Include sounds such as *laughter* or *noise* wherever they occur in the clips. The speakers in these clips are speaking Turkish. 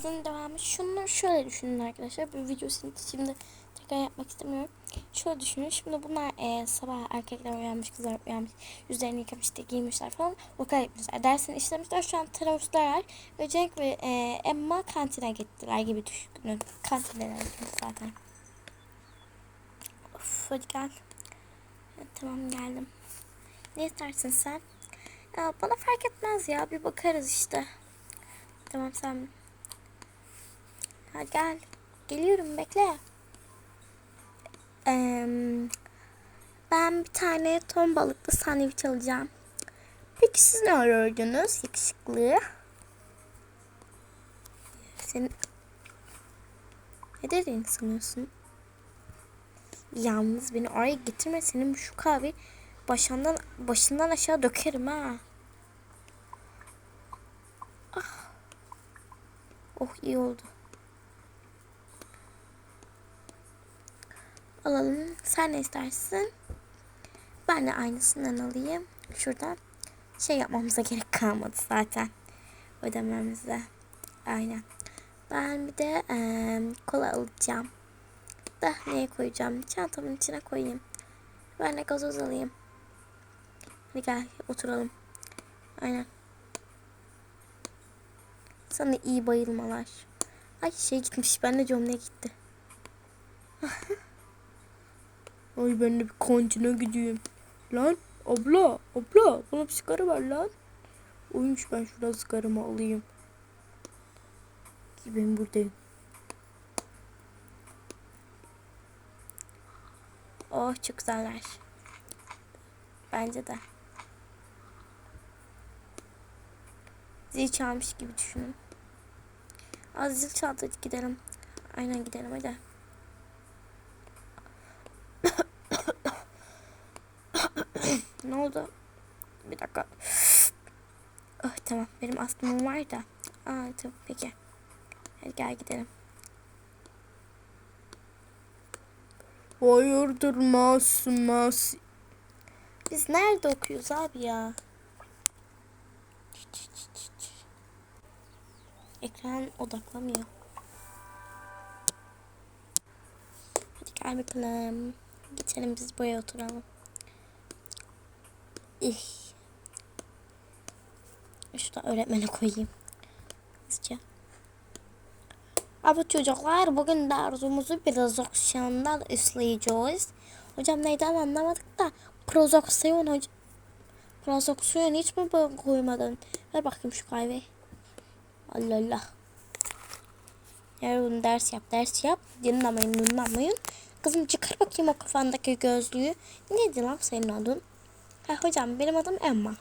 videomuzun devamı. Şunu şöyle düşünün arkadaşlar. Bu videosunu şimdi tekrar yapmak istemiyorum. Şöyle düşünün. Şimdi bunlar e, sabah erkekler uyanmış, kızlar uyanmış. Yüzlerini yıkamış, işte giymişler falan. Okula gitmişler. Dersini işlemişler. Şu an teneffüsler. Ve Cenk ve e, Emma kantine gittiler gibi düşünün. İkimiz zaten. Of hadi gel. Tamam geldim. Ne istersin sen? Ya bana fark etmez ya. Bir bakarız işte. Tamam sen. Hadi gel. Geliyorum bekle. Ee, ben bir tane ton balıklı sandviç alacağım. Peki siz ne arıyordunuz yakışıklı? Sen ne dediğini sanıyorsun? Yalnız beni oraya getirme. Senin şu kahve başından başından aşağı dökerim ha. Ah. Oh iyi oldu. Alalım. Sen ne istersin? Ben de aynısından alayım. Şuradan şey yapmamıza gerek kalmadı zaten. Ödememize. Aynen. Ben bir de eee, kola alacağım. Da neye koyacağım? Çantamın içine koyayım. Ben de gazoz alayım. Hadi gel oturalım. Aynen. Sana iyi bayılmalar. Ay şey gitmiş. Ben de ne gitti. *laughs* Ay ben de bir kantine gideyim. Lan abla abla bana bir sigara ver lan. Oymuş ben şuradan sigaramı alayım. Ki ben buradayım. Oh çok güzeller. Bence de. Zil çalmış gibi düşünün. Az zil çaldı gidelim. Aynen gidelim hadi. Ne oldu? Bir dakika. Oh, tamam benim astımım var da. Aa tamam peki. Hadi gel gidelim. Hayırdır mas mas. Biz nerede okuyoruz abi ya? Ekran odaklamıyor. Hadi gel bakalım. Geçelim biz buraya oturalım. Şurada öğretmene koyayım. Hızlıca. Abi çocuklar bugün dersimizi prozoksiyondan işleyeceğiz. Hocam neyden anlamadık da prozoksiyon hocam. Prozoksiyon hiç mi koymadın? Ver bakayım şu kahveyi. Allah Allah. Yarın ders yap ders yap. Dinlemeyin dinlemeyin. Kızım çıkar bakayım o kafandaki gözlüğü. Neydi lan senin adın? Ha, hocam benim adım Emma.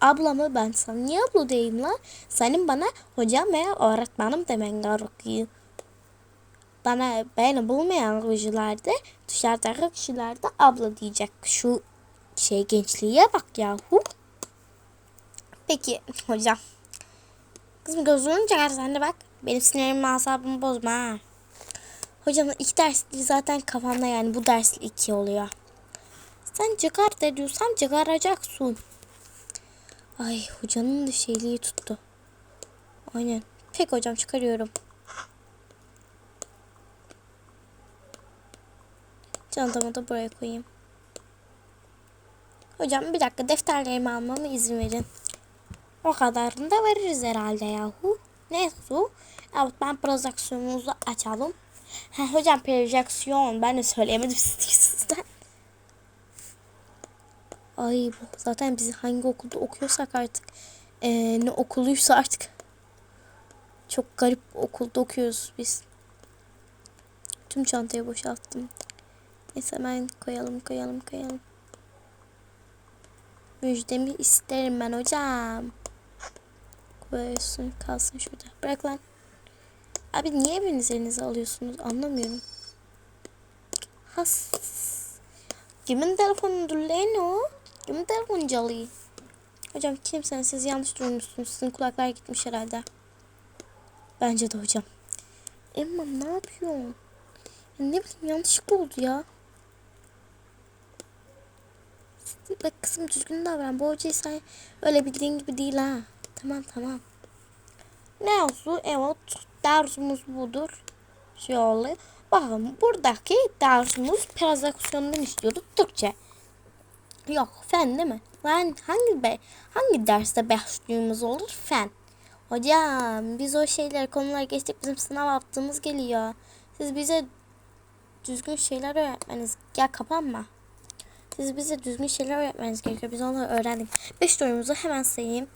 Ablamı ben sana niye abla diyeyim lan? Senin bana hocam veya öğretmenim demen gerekiyor. Bana beni bulmayan kişilerde dışarıdaki kişilerde abla diyecek. Şu şey gençliğe bak yahu. Peki hocam. Kızım gözünü çıkar sen de bak. Benim sinirimi asabımı bozma. Hocam iki dersli zaten kafamda yani bu dersli iki oluyor. Sen çıkar de diyorsam çıkaracaksın. Ay hocanın da şeyliği tuttu. Aynen. Pek hocam çıkarıyorum. Çantamı da buraya koyayım. Hocam bir dakika defterlerimi almama izin verin. O kadarını da veririz herhalde yahu. Ne su? Evet ben projeksiyonumuzu açalım. Ha, hocam projeksiyon ben de söyleyemedim *laughs* sizden. Ay zaten biz hangi okulda okuyorsak artık ee, ne okuluysa artık çok garip okulda okuyoruz biz. Tüm çantayı boşalttım. Neyse hemen koyalım koyalım koyalım. Müjdemi isterim ben hocam. Koyuyorsun kalsın şurada. Bırak lan. Abi niye biriniz elinize alıyorsunuz anlamıyorum. Has. Kimin telefonudur lan o? Kimin telefonu çalıyor? Hocam kimsen siz yanlış duymuşsunuz. Sizin kulaklar gitmiş herhalde. Bence de hocam. Emma ne yapıyorsun? Ya ne bileyim yanlışlıkla oldu ya. Bak kızım düzgün davran. Bu hocayı sen öyle bildiğin gibi değil ha. Tamam tamam. Ne olsun? Evet dersimiz budur. Şöyle. Bakın buradaki dersimiz prezentasyondan istiyordu Türkçe. Yok fen değil mi? Fen hangi be hangi derste başlığımız olur? Fen. Hocam biz o şeyler konular geçtik bizim sınav yaptığımız geliyor. Siz bize düzgün şeyler öğretmeniz. Gel kapanma. Siz bize düzgün şeyler öğretmeniz gerekiyor. Biz onları öğrendik. Beş sorumuzu hemen sayayım.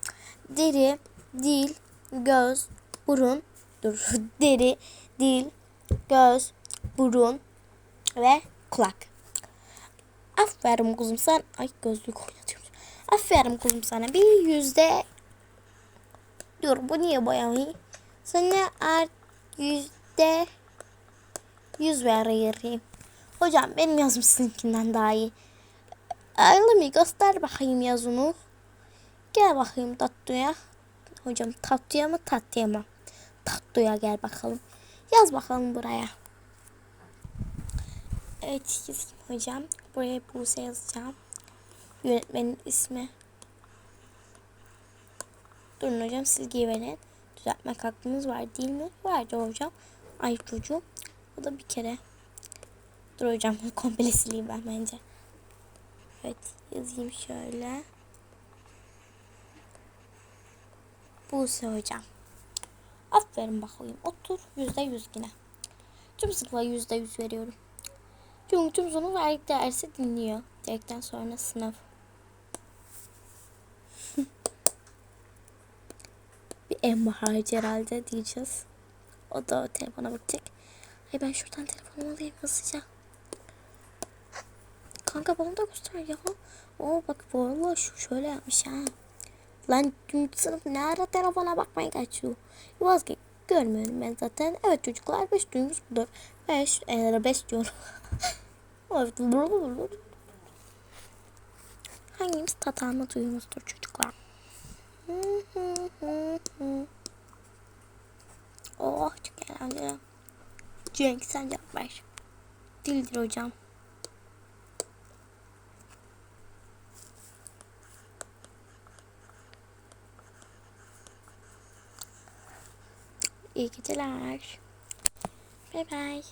Deri, dil, göz, burun, dur. *laughs* Deri, dil, göz, burun ve kulak. Aferin kuzum sen. Ay gözlük oynatıyorum. Aferin kuzum sana. Bir yüzde Dur bu niye boyamayı? Sana art yüzde yüz veririm. Hocam benim yazım sizinkinden daha iyi. Ağlımı göster bakayım yazını. Gel bakayım tatlıya. Hocam tatlıya mı tatlıya mı? Tatlıya gel bakalım. Yaz bakalım buraya. Evet yazayım hocam. Buraya Buse yazacağım. Yönetmenin ismi. Durun hocam silgiyi verin. Düzeltmek hakkınız var değil mi? Vardı hocam. Ay çocuğum. O da bir kere. Dur hocam *laughs* komple sileyim ben bence. Evet yazayım şöyle. Buse hocam. Aferin bakayım. Otur. Yüzde yüz yine. Tüm sınıfa yüzde yüz veriyorum. Çünkü tüm sınıf erkek dersi dinliyor. Direkten sonra sınav. *laughs* bir Emma harici herhalde diyeceğiz. O da telefona bakacak. Ay ben şuradan telefonumu alayım hızlıca. Kanka bana da göster ya. Oo bak valla şu şöyle yapmış ha. Lan tüm sınıf ne ara telefona bakmaya kaçıyor. Vazgeç görmüyorum ben zaten. Evet çocuklar 5 duyumuz budur. 5 eğer 5 diyorum. *laughs* evet. Hangimiz tatanma duyumuzdur çocuklar? oh çok eğlenceli. Cenk sen cevap ver. Dildir hocam. İyi geceler. Bye bye.